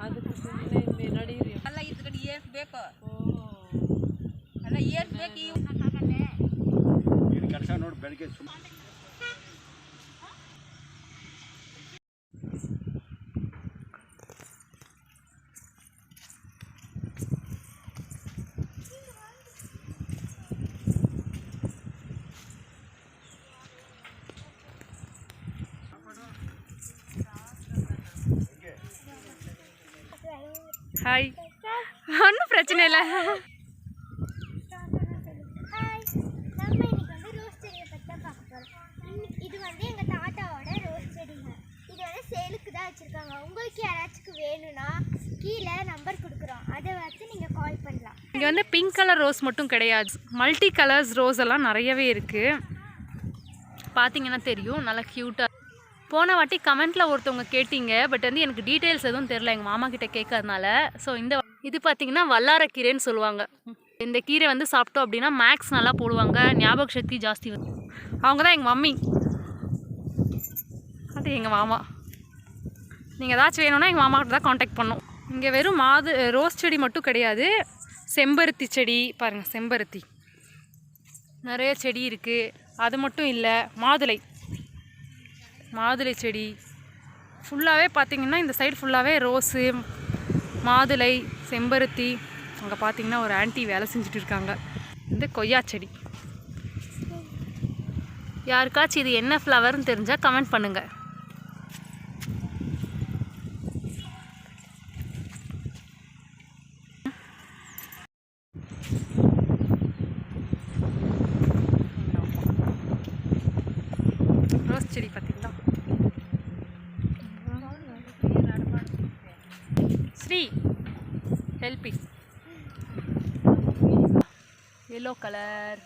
ಅದಕ್ಕೆ ಸುಮ್ಮನೆ ನಡೀರಿ ಅಲ್ಲ ಇದ್ಗಡೆ ಏನು ಬೇಕು ಅಲ್ಲ ಏನು ಬೇಕು ಕೆಲಸ ನೋಡಿ ಬೆಳಗ್ಗೆ ಸುಮ್ಮನೆ ஹாய் ஒன்றும் பிரச்சனை இல்லை. இது வந்து எங்கள் தாத்தாவோட ரோஸ் செடிங்க. இது வந்து சேலுக்கு தான் வச்சுருக்காங்க. உங்களுக்கு யாராச்சும் வேணும்னா கீழே நம்பர் கொடுக்குறோம். அதை வச்சு நீங்கள் கால் பண்ணலாம். இங்கே வந்து பிங்க் கலர் ரோஸ் மட்டும் கிடையாது. மல்டி கலர்ஸ் ரோஸ் எல்லாம் நிறையவே இருக்குது பார்த்தீங்கன்னா தெரியும். நல்லா க்யூட்டாக போன வாட்டி கமெண்ட்டில் ஒருத்தவங்க கேட்டீங்க பட் வந்து எனக்கு டீட்டெயில்ஸ் எதுவும் தெரில எங்கள் மாமா கிட்ட கேட்கறதுனால. ஸோ இந்த இது பார்த்தீங்கன்னா வல்லாரக்கீரைன்னு சொல்லுவாங்க. இந்த கீரை வந்து சாப்பிட்டோம் அப்படின்னா மேக்ஸ் நல்லா போடுவாங்க. ஞாபக சக்தி ஜாஸ்தி வரும் அவங்க தான் எங்கள் மம்மி. அது எங்கள் மாமா. நீங்கள் ஏதாச்சும் வேணும்னா எங்கள் மாமா கிட்ட தான் காண்டாக்ட் பண்ணோம் இங்கே வெறும் மாது ரோஸ் செடி மட்டும் கிடையாது. செம்பருத்தி செடி பாருங்கள் செம்பருத்தி. நிறைய செடி இருக்குது அது மட்டும் இல்லை மாதுளை. மாதுளை செடி. ஃபுல்லாகவே பார்த்திங்கன்னா இந்த சைடு ஃபுல்லாகவே ரோஸு மாதுளை செம்பருத்தி அங்கே பார்த்தீங்கன்னா ஒரு ஆன்ட்டி வேலை செஞ்சுட்டு இருக்காங்க. இந்த கொய்யா செடி. யாருக்காச்சும் இது என்ன ஃப்ளவர்னு தெரிஞ்சால் கமெண்ட் பண்ணுங்கள் ரோஸ் செடி பார்த்தீங்களா ஸ்ரீ ஹெல்பி எல்லோ கலர்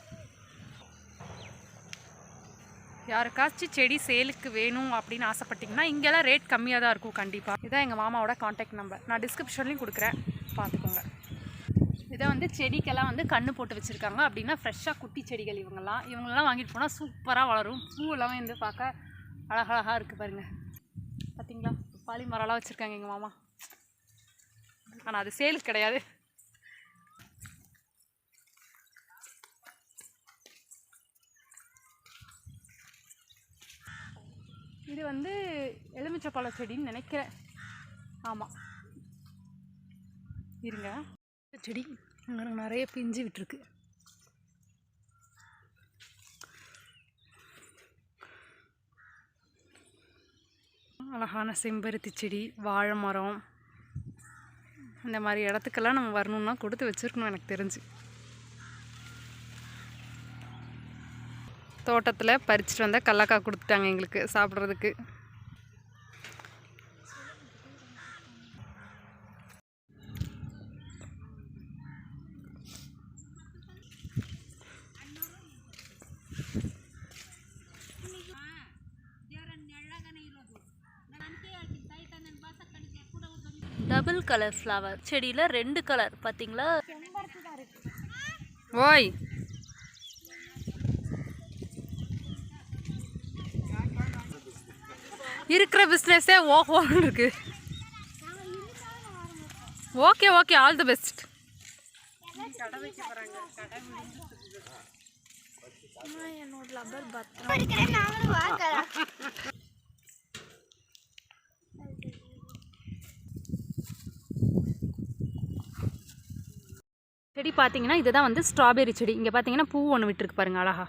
யாருக்காச்சும் செடி சேலுக்கு வேணும் அப்படின்னு ஆசைப்பட்டீங்கன்னா இங்கெல்லாம் ரேட் கம்மியாக தான் இருக்கும் கண்டிப்பாக இதான் எங்கள் மாமாவோட காண்டாக்ட் நம்பர் நான் டிஸ்கிரிப்ஷன்லையும் கொடுக்குறேன். பார்த்துக்கோங்க. இதை வந்து செடிக்கெல்லாம் வந்து கண்ணு போட்டு வச்சுருக்காங்க. அப்படின்னா ஃப்ரெஷ்ஷாக குட்டி செடிகள் இவங்கெல்லாம். இவங்கெல்லாம் வாங்கிட்டு போனால் சூப்பராக வளரும். பூவெல்லாம் வந்து பார்க்க அழகழகாக இருக்குது பாருங்கள் பார்த்தீங்களா பாலி மரம்லாம் வச்சுருக்காங்க எங்கள் மாமா. ஆனால் அது சேலுக்கு கிடையாது. இது வந்து எலுமிச்சப்பழ செடின்னு நினைக்கிறேன். ஆமாம் இருங்க. செடி அங்கே நிறைய பிஞ்சு விட்டுருக்கு. அழகான செம்பருத்தி செடி வாழை மரம் இந்த மாதிரி இடத்துக்கெல்லாம் நம்ம வரணும்னா கொடுத்து வச்சுருக்கணும் எனக்கு தெரிஞ்சு. தோட்டத்தில் பறிச்சுட்டு வந்தால் கல்லக்காய் கொடுத்துட்டாங்க எங்களுக்கு சாப்பிட்றதுக்கு. Double colour flower. செடியில் ரெண்டு கலர் பார்த்தீங்களா ஓய். இருக்கிற பிஸ்னஸே ஓஹோன்னு இருக்கு. Okay okay all the best இருக்கிற நாங்களும் வாங்கலாம் செடி பார்த்தீங்கன்னா இதுதான் வந்து ஸ்ட்ராபெரி செடி. இங்கே பார்த்தீங்கன்னா பூ ஒன்று விட்டுருக்கு பாருங்க அழகா.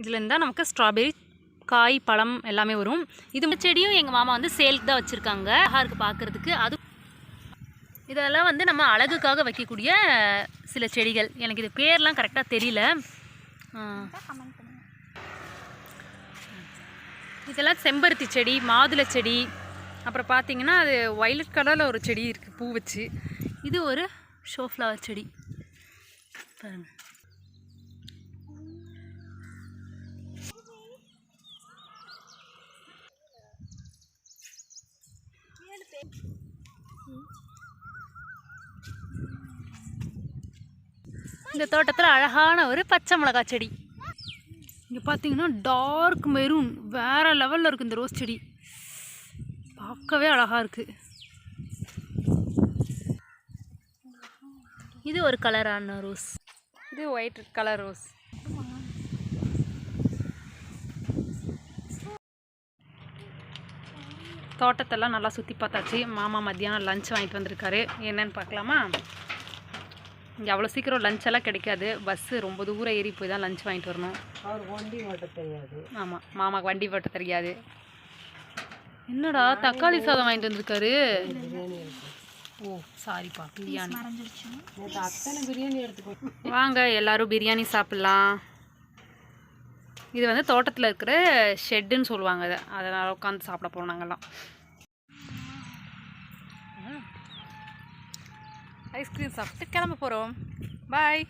இதுலேருந்து தான் நமக்கு ஸ்ட்ராபெரி காய் பழம் எல்லாமே வரும். இது செடியும் எங்கள் மாமா வந்து சேலுக்கு தான் வச்சுருக்காங்க. அழகாக இருக்குது பார்க்குறதுக்கு அது இதெல்லாம் வந்து நம்ம அழகுக்காக வைக்கக்கூடிய சில செடிகள். எனக்கு இது பேர்லாம் கரெக்டாக தெரியல. இதெல்லாம் செம்பருத்தி செடி மாதுளை செடி. அப்புறம் பார்த்தீங்கன்னா அது ஒயலட் கலரில் ஒரு செடி இருக்குது பூ வச்சு. இது ஒரு ஷோ ஃப்ளவர் செடி. பாருங்கள் இந்த தோட்டத்தில் அழகான ஒரு பச்சை மிளகாய் செடி. இங்கே பார்த்தீங்கன்னா டார்க் மெரூன் வேறு லெவலில் இருக்குது இந்த ரோஸ் செடி. பார்க்கவே அழகாக இருக்குது இது ஒரு கலரான ரோஸ். இது ஒயிட் கலர் ரோஸ். தோட்டத்தெல்லாம் நல்லா சுற்றி பார்த்தாச்சு. மாமா மத்தியானம் லஞ்ச் வாங்கிட்டு வந்திருக்காரு. என்னன்னு பார்க்கலாமா? இங்கே அவ்வளோ சீக்கிரம் லஞ்ச் எல்லாம் கிடைக்காது. பஸ்ஸு ரொம்ப தூரம் ஏறி போய் தான் லஞ்ச் வாங்கிட்டு வரணும். அவர் வண்டி ஓட்ட தெரியாது. ஆமாம் மாமாக்கு வண்டி ஓட்ட தெரியாது. என்னடா தக்காளி சாதம் வாங்கிட்டு வந்திருக்காரு. ஓ சாரிப்பா பிரியாணி. அத்தனை பிரியாணி எடுத்து போய் வாங்க எல்லாரும் பிரியாணி சாப்பிட்லாம். இது வந்து தோட்டத்தில் இருக்கிற ஷெட்டுன்னு சொல்லுவாங்க இதை. அதனால் உட்காந்து சாப்பிட போகிறோம் நாங்கள்லாம் ஐஸ்கிரீம் சாப்பிட்டு கிளம்ப போகிறோம் பாய்